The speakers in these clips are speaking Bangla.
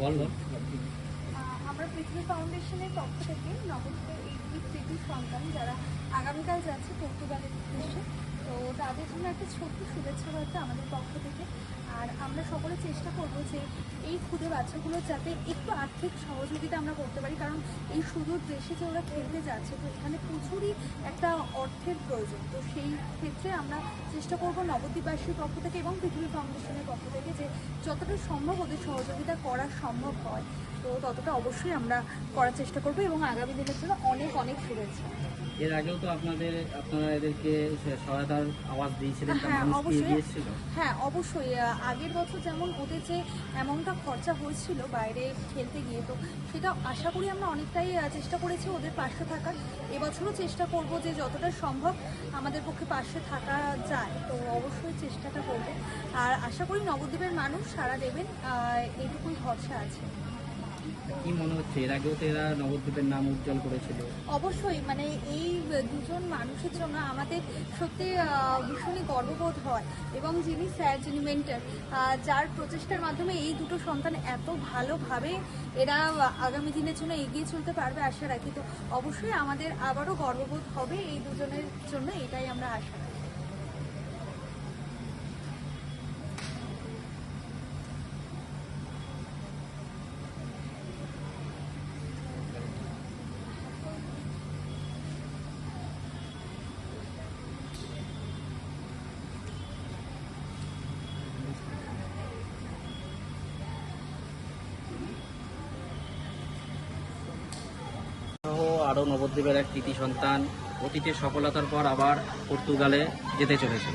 বল বল। আমরা পৃথিবী ফাউন্ডেশনের পক্ষ থেকে নবদ্বীপের এই দুই সন্তান যারা আগামীকাল যাচ্ছে, পর্তুগালের তাদের জন্য একটা ছোট্ট শুভেচ্ছা বার্তা আমাদের পক্ষ থেকে। আর আমরা সকলে চেষ্টা করব যে এই ক্ষুদে বাচ্চাগুলোর যাতে একটু আর্থিক সহযোগিতা আমরা করতে পারি, কারণ এই সুদূর দেশে যে ওরা খেলতে যাচ্ছে, তো এখানে প্রচুরই একটা অর্থের প্রয়োজন। তো সেই ক্ষেত্রে আমরা চেষ্টা করব নবদ্বীপবাসীর পক্ষ থেকে এবং পৃথিবী ফাউন্ডেশনের পক্ষ থেকে যে যতটা সম্ভব ওদের সহযোগিতা করা সম্ভব হয়। তো ততটা অবশ্যই আমরা করার চেষ্টা করব এবং আগামী দিনের জন্য অনেক অনেক শুভেচ্ছা। এর আগেও তো আপনাদের আপনারা এদেরকে সহায়তার আওয়াজ দিয়েছিলেন হ্যাঁ, অবশ্যই। হ্যাঁ অবশ্যই। আগের বছর যেমন ওদের যে অ্যামাউন্টটা খরচা হয়েছিল বাইরে খেলতে গিয়ে। তো সেটা আশা করি আমরা অনেকটাই চেষ্টা করেছি ওদের পাশে থাকার। এবছরও চেষ্টা করব যে যতটা সম্ভব আমাদের পক্ষে পাশে থাকা যায়। তো অবশ্যই চেষ্টাটা করব। আর আশা করি নবদ্বীপের মানুষ সারা দেবেন। এইটুকুই ভরসা আছে। কি মনে হচ্ছে? এর আগেও তো এরা নবদ্বীপের নাম উজ্জ্বল করেছিল। অবশ্যই মানে এই দুজন মানুষের জন্য আমাদের সত্যি ভীষণই গর্ববোধ হয়। এবং যিনি স্যার, যিনি মেন্টার যার প্রচেষ্টার মাধ্যমে এই দুটো সন্তান এত ভালোভাবে এরা আগামী দিনের জন্য এগিয়ে চলতে পারবে, আশা রাখি। তো অবশ্যই আমাদের আবারও গর্ববোধ হবে এই দুজনের জন্য, এটাই আমরা আশা রাখি। আরও নবদ্বীপের এক কৃতি সন্তান অতীতের সফলতার পর আবার পর্তুগালে যেতে চলেছে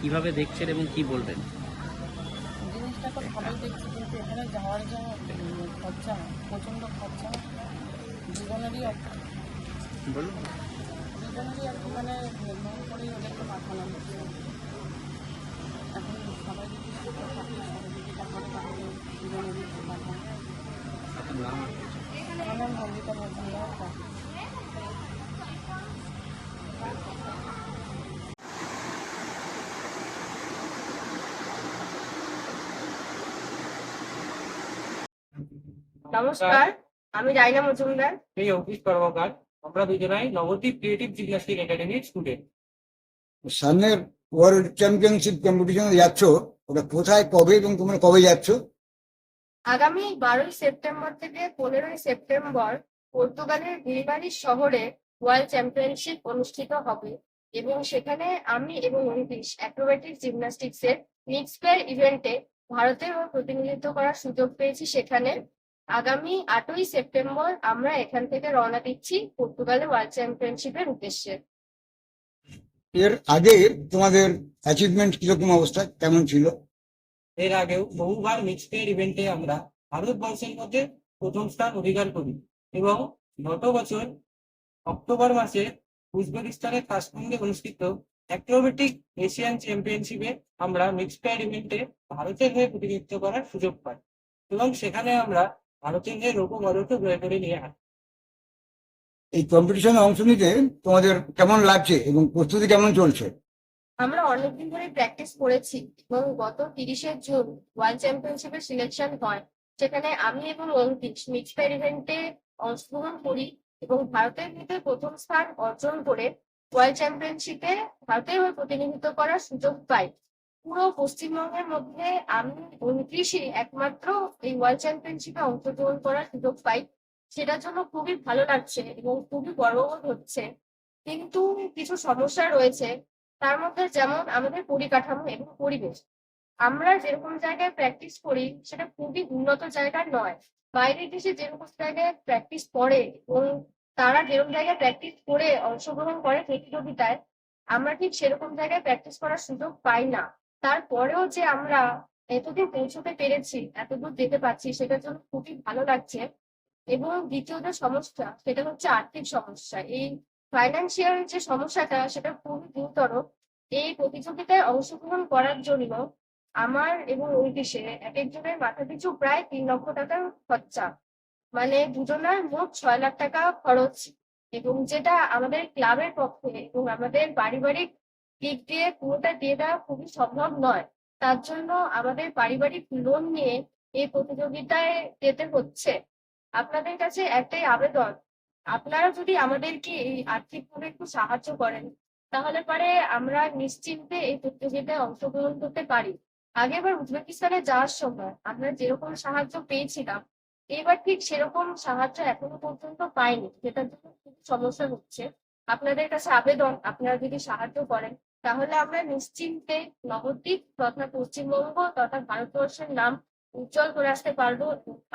কীভাবে দেখছেন এবং কি বলবেন? জিনিসটা তো ভালোই দেখছি কিন্তু এখানে যাওয়ার যে খরচা প্রচণ্ড খরচা জীবনেরই জীবনেরই মানে করেই ওদেরকে পাঠানো হচ্ছে নমস্কার আমি রাইনা মজুমদার। এই অফিস কর্মকার। আমরা দুজনাই নবদ্বীপ ক্রিয়েটিভ জিমন্যাস্টিক একাডেমির স্টুডেন্ট সামনের ওয়ার্ল্ড চ্যাম্পিয়নশিপ কম্পিটিশনে যাচ্ছ ওটা কোথায় কবে এবং তোমরা কবে যাচ্ছ? আগামী বারোই সেপ্টেম্বর থেকে পনেরোই সেপ্টেম্বর পর্তুগালের ভিলবারি শহরে ওয়ার্ল্ড চ্যাম্পিয়নশিপ অনুষ্ঠিত হবে এবং সেখানে আমি এবং অঙ্কিশ অ্যাক্রোব্যাটিক জিমন্যাস্টিক্স এর মিক্স প্লেয়ার ইভেন্টে ভারতের প্রতিনিধিত্ব করার সুযোগ পেয়েছি সেখানে। আগামী আটই সেপ্টেম্বর আমরা এখান থেকে রওনা দিচ্ছি পর্তুগালে ওয়ার্ল্ড চ্যাম্পিয়নশিপের উদ্দেশ্যে। এর আগে তোমাদের অ্যাচিভমেন্ট কীরকম অবস্থা? কেমন ছিল? এর আগেও বহুবার মিক্সড ইভেন্টে আমরা ভারতবর্ষের মধ্যে প্রথম স্থান অধিকার করি এবং গত বছর অক্টোবর মাসে উজবেকিস্তানের তাসকুন্ডে অনুষ্ঠিত অ্যাক্রোবেটিক এশিয়ান চ্যাম্পিয়নশিপে আমরা মিক্সড ইভেন্টে ভারতের হয়ে প্রতিনিধিত্ব করার সুযোগ পাই। এবং সেখানে আমরা ভারতের রৌপ্য পদকও জয় করে নিয়ে আসি। এই কম্পিটিশনে অংশ নিতে তোমাদের কেমন লাগছে এবং প্রস্তুতি কেমন চলছে? আমরা অনেকদিন ধরে প্র্যাকটিস করেছি এবং গত তিরিশে জুন ওয়ার্ল্ড চ্যাম্পিয়নশিপের সিলেকশন হয়। সেখানে আমি এবং অঙ্কিশ মিক্সড ইভেন্টে অংশগ্রহণ করি এবং ভারতের ভিতরে প্রথম স্থান অর্জন করে ওয়ার্ল্ড চ্যাম্পিয়নশিপে ভারতের হয়ে প্রতিনিধিত্ব করার সুযোগ পাই। পুরো পশ্চিমবঙ্গের মধ্যে আমি উনত্রিশে একমাত্র এই ওয়ার্ল্ড চ্যাম্পিয়নশিপে অংশগ্রহণ করার সুযোগ পাই। সেটার জন্য খুবই ভালো লাগছে এবং খুবই গর্ববোধ হচ্ছে। কিন্তু কিছু সমস্যা রয়েছে, তার মধ্যে যেমন আমাদের পরিকাঠামো এবং পরিবেশ। আমরা যেরকম জায়গায় প্র্যাকটিস করি, সেটা খুবই উন্নত জায়গায় নয়। বাইরের দেশে যেরকম জায়গায় প্র্যাকটিস করে এবং তারা যেরকম জায়গায় প্র্যাকটিস করে অংশগ্রহণ করে প্রতিযোগিতায়, আমরা ঠিক সেরকম জায়গায় প্র্যাকটিস করার সুযোগ পাই না। তারপরেও যে আমরা এতদূর পৌঁছতে পেরেছি, এতদূর যেতে পারছি, সেটার জন্য খুবই ভালো লাগছে। এবং দ্বিতীয় যে সমস্যা, সেটা হচ্ছে আর্থিক সমস্যা। এই ফাইন্যান্সিয়াল যে সমস্যাটা, সেটা খুবই গুরুতর। এই প্রতিযোগিতায় অংশগ্রহণ করার জন্য আমার এবং ঐতিশে এক একজনের মাথা পিছু প্রায় তিন লক্ষ টাকার খরচা। মানে দুজনের মোট ছয় লাখ টাকা খরচ। এবং যেটা আমাদের ক্লাবের পক্ষে এবং আমাদের পারিবারিক দিক দিয়ে পুরোটা দিয়ে দেওয়া খুবই সম্ভব নয়। তার জন্য আমাদের পারিবারিক লোন নিয়ে এই প্রতিযোগিতায় যেতে হচ্ছে। আপনাদের কাছে একটাই আবেদন, আপনারা যদি আমাদেরকে এই আর্থিকভাবে একটু সাহায্য করেন, তাহলে পরে আমরা নিশ্চিন্তে এই প্রতিযোগিতায় অংশগ্রহণ করতে পারি। আগেরবার উজবেকিস্তানে যাওয়ার সময় আমরা যেরকম সাহায্য পেয়েছিলাম, এবার ঠিক সেরকম সাহায্য এখনও পর্যন্ত পাইনি। যেটার জন্য খুব সমস্যা হচ্ছে। আপনাদের কাছে আবেদন, আপনারা যদি সাহায্য করেন তাহলে আমরা নিশ্চিন্তে নবদ্বীপ তথা পশ্চিমবঙ্গ তথা ভারতবর্ষের নাম উজ্জ্বল করে আসতে পারব।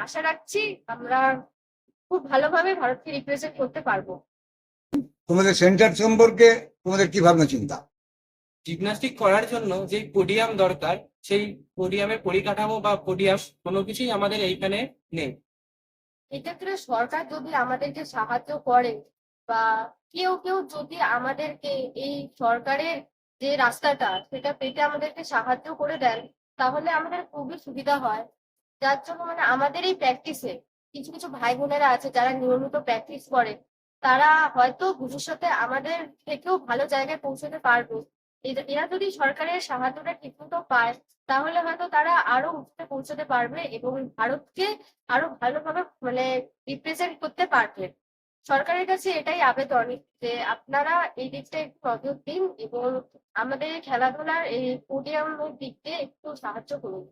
আশা রাখছি আমরা খুব ভালোভাবে ভারতকে রিপ্রেজেন্ট করতে পারব। তোমাদের সেন্টার সম্পর্কে তোমাদের কি ভাবনা চিন্তা? জিমনাস্টিক করার জন্য যে পোডিয়াম দরকার সেই পোডিয়ামের পরিকাঠামো বা পোডিয়াম কোনো কিছুই আমাদের এইখানে নেই। এক্ষেত্রে সরকার যদি আমাদেরকে সাহায্য করে বা কেউ কেউ যদি আমাদেরকে এই সরকারের যে রাস্তাটা, সেটা পেতে আমাদেরকে সাহায্য করে দেন, তাহলে আমাদের খুবই সুবিধা হয়। যার জন্য মানে আমাদের এই প্র্যাকটিসে কিছু কিছু ভাই বোনেরা আছে যারা নিয়মিত প্র্যাকটিস করে, তারা হয়তো ভবিষ্যতে আমাদের থেকেও ভালো জায়গায় পৌঁছতে পারবে। এরা- যদি সরকারের সাহায্যটা ঠিকমতো পায়, তাহলে হয়তো তারা আরও উঁচুতে পৌঁছতে পারবে এবং ভারতকে আরও ভালোভাবে মানে রিপ্রেজেন্ট করতে পারবে। সরকারের কাছে এটাই আবেদন যে আপনারা এই দিকটা একটু নজর দিন এবং আমাদের খেলাধুলার এই পোডিয়ামের দিক দিয়ে একটু সাহায্য করুন।